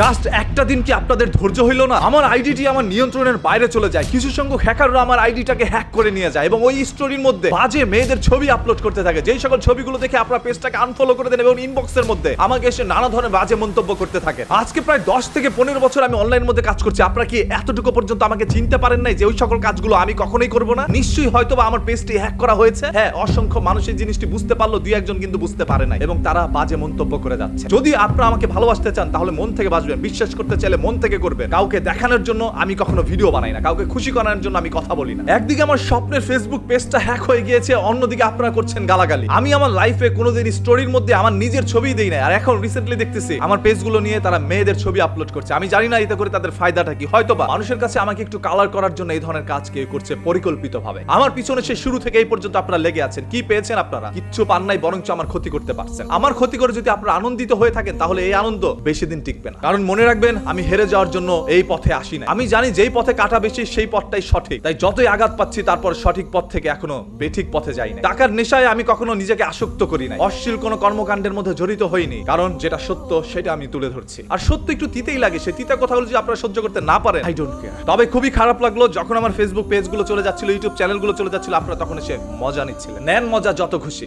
Just একটা দিন কি আপনাদের ধৈর্য হইল না? আমার আইডিটি আমার নিয়ন্ত্রণের বাইরে চলে যায়। কিছু সংখ্যক হ্যাকাররা আমার আইডিটাকে হ্যাক করে নিয়ে যায় এবং ওই স্টোরির মধ্যে বাজে মেয়েদের ছবি আপলোড করতে থাকে। যেই সকল ছবিগুলো দেখে আপনার পেজটাকে আনফলো করে দেন এবং ইনবক্সের মধ্যে আমাকে এসে নানা ধরনের বাজে মন্তব্য করতে থাকে। আজকে প্রায় দশ থেকে পনেরো বছর আমি অনলাইনের মধ্যে কাজ করছি। আপনারা কি এতটুকু পর্যন্ত আমাকে চিনতে পারেন নাই যে ওই সকল কাজগুলো আমি কখনোই করব না? নিশ্চয়ই হয়তো বা আমার পেজটি হ্যাক করা হয়েছে। হ্যাঁ অসংখ্য মানুষ এই জিনিসটি বুঝতে পারল, দুই একজন কিন্তু বুঝতে পারে না এবং তারা বাজে মন্তব্য করে যাচ্ছে। যদি আপনারা আমাকে ভালোবাসতে চান, তাহলে মন থেকে বাসবেন বিশ্বাস করতে চাইলে মন থেকে করবেন কাউকে দেখানোর জন্য আমি কখনো ভিডিও বানাই না, কাউকে খুশি করানোর জন্য আমি কথা বলি না। একদিকে আমার স্বপ্নের ফেসবুক পেজটা হ্যাক হয়ে গিয়েছে, অন্যদিকে আপনারা করছেন গালাগালি। আমি আমার লাইফে কোনোদিন স্টোরির মধ্যে আমার নিজের ছবি দেই না আর এখন রিসেন্টলি দেখতেছি, আমার পেজগুলো নিয়ে তারা মেয়েদের ছবি আপলোড করছে। আমি জানি না এতে করে তাদের ফায়দাটা কি হয়তো বা মানুষের কাছে আমাকে একটু কালার করার জন্য এই ধরনের কাজ কেউ করছে পরিকল্পিতভাবে। আমার পিছনে সে শুরু থেকে এই পর্যন্ত আপনারা লেগে আছেন, কি পেয়েছেন আপনারা? কিচ্ছু পান নাই, বরঞ্চ আমার ক্ষতি করতে পারছেন। আমার ক্ষতি করে যদি আপনারা আনন্দিত হয়ে থাকেন, তাহলে এই আনন্দ বেশি দিন টিকবে না। কারণ মনে রাখবেন আমি হেরে যাওয়ার জন্য এই পথে আসি না আমি জানি যেই পথে কাটা বেশি সেই পথটাই সঠিক। তাই যতই আঘাত পাচ্ছি তারপর সঠিক পথ থেকে এখনও বেঠিক পথে যাই না টাকার নেশায় আমি কখনো নিজেকে আসক্ত করি না অশ্লীল কোনো কর্মকাণ্ডের মধ্যে জড়িত হইনি কারণ যেটা সত্য সেটা আমি তুলে ধরছি। আর সত্য একটু তিতেই লাগে সে তিতা কথাগুলো যদি আপনারা সহ্য করতে না পারেন। আই ডোন্ট কেয়ার তবে খুবই খারাপ লাগল যখন আমার ফেসবুক পেজগুলো চলে যাচ্ছিল ইউটিউব চ্যানেলগুলো চলে যাচ্ছিল আপনারা তখন এসে মজা নিচ্ছিলেন। নেন মজা যত খুশি।